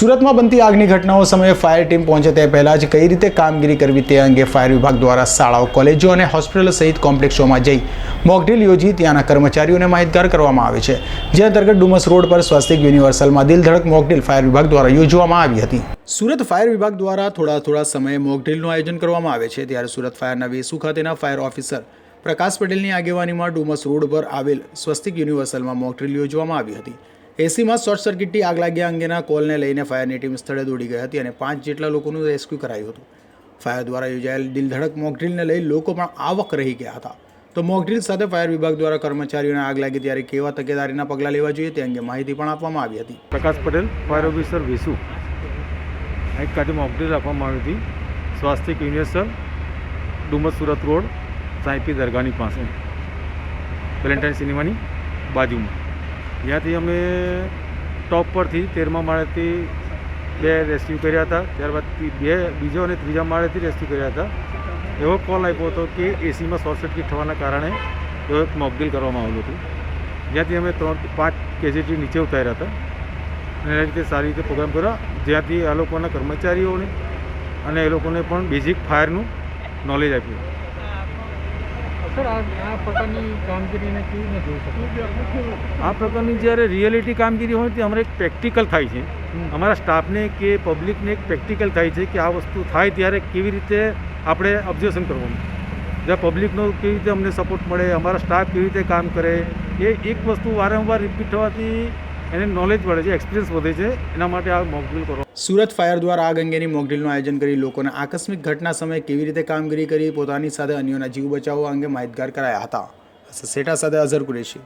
સુરતમાં બનતી આગની ઘટનાઓ સમયે ફાયર ટીમ પહોંચે તે પહેલાં જ કઈ રીતે કામગીરી કરવી તે અંગે ફાયર વિભાગ દ્વારા શાળાઓ, કોલેજો અને હોસ્પિટલો સહિત કોમ્પ્લેક્ષોમાં જઈ મોકડ્રીલ યોજી ત્યાંના કર્મચારીઓને માહિતગાર કરવામાં આવે છે. જે અંતર્ગત ડુમસ રોડ પર સ્વાસ્તિક યુનિવર્સલમાં દિલધડક મોકડ્રીલ ફાયર વિભાગ દ્વારા યોજવામાં આવી હતી. સુરત ફાયર વિભાગ દ્વારા થોડા થોડા સમયે મોકડ્રીલનું આયોજન કરવામાં આવે છે. ત્યારે સુરત ફાયરના વેસુ ખાતેના ફાયર ઓફિસર પ્રકાશ પટેલની આગેવાનીમાં ડુમસ રોડ પર આવેલ સ્વસ્તિક યુનિવર્સલમાં મોકડ્રીલ યોજવામાં આવી હતી. એસીમાં શોર્ટ સર્કિટથી આગ લાગ્યા અંગેના કોલને લઈને ફાયરની ટીમ સ્થળે દોડી ગઈ હતી અને પાંચ જેટલા લોકોનું રેસ્ક્યુ કરાયું હતું. ફાયર દ્વારા યોજાયેલ દિલધડક મોકડ્રીલને લઈ લોકો પણ આવક રહી ગયા હતા. તો મોકડ્રીલ સાથે ફાયર વિભાગ દ્વારા કર્મચારીઓને આગ લાગી ત્યારે કેવા તકેદારીના પગલાં લેવા જોઈએ તે અંગે માહિતી પણ આપવામાં આવી હતી. પ્રકાશ પટેલ, ફાયર ઓફિસર વિસુ. એક ખાતે મોકડ્રીલ આપવામાં આવી હતી. સ્વાસ્તિક યુનિવર્સલ, ડુમસ સુરત રોડ, સાંઈપી દરગાહની પાસે. વેલેન્ટાઇન સિનેમાની બાજુમાં. જ્યાંથી અમે ટોપ પરથી તેરમા માળેથી બે રેસ્ક્યુ કર્યા હતા. ત્યારબાદ બે, બીજો અને ત્રીજા માળેથી રેસ્ક્યુ કર્યા હતા. એવો કોલ આપ્યો હતો કે એસીમાં શોર્ટ સર્કિટ થવાના કારણે એવો એક મોકડીલ કરવામાં આવેલું હતું. જ્યાંથી અમે ત્રણ પાંચ કેજીટી નીચે ઉતાર્યા હતા. અને એ રીતે સારી રીતે પ્રોગ્રામ કર્યો. જ્યાંથી આ લોકોના કર્મચારીઓને અને એ લોકોને પણ બેઝિક ફાયરનું નોલેજ આપ્યું સર આ આ પ્રકારની કામગીરીને કેવી રીતે જોઈ શકો આ પ્રકારની જ્યારે રિયાલિટી કામગીરી હોય તે અમારે એક પ્રેક્ટિકલ થાય છે. અમારા સ્ટાફને કે પબ્લિકને એક પ્રેક્ટિકલ થાય છે કે આ વસ્તુ થાય ત્યારે કેવી રીતે આપણે ઓબ્ઝર્વેશન કરવાનું. જ્યાં પબ્લિકનો કેવી રીતે અમને સપોર્ટ મળે અમારા સ્ટાફ કેવી રીતે કામ કરે એ એક વસ્તુ વારંવાર રિપીટ થવાથી એને નોલેજ મળે છે એક્સપિરિયન્સ વધે છે, એના માટે આ મોકડ્રીલ કરો. સુરત ફાયર દ્વારા આગ અંગેની મોકડ્રીલનું આયોજન કરી લોકોને આકસ્મિક ઘટના સમયે કેવી રીતે કામગીરી કરી, પોતાની સાથે અન્યોના જીવ બચાવવા અંગે માહિતગાર કરાયા હતા. સેટા સાથે અઝર કુરેશી.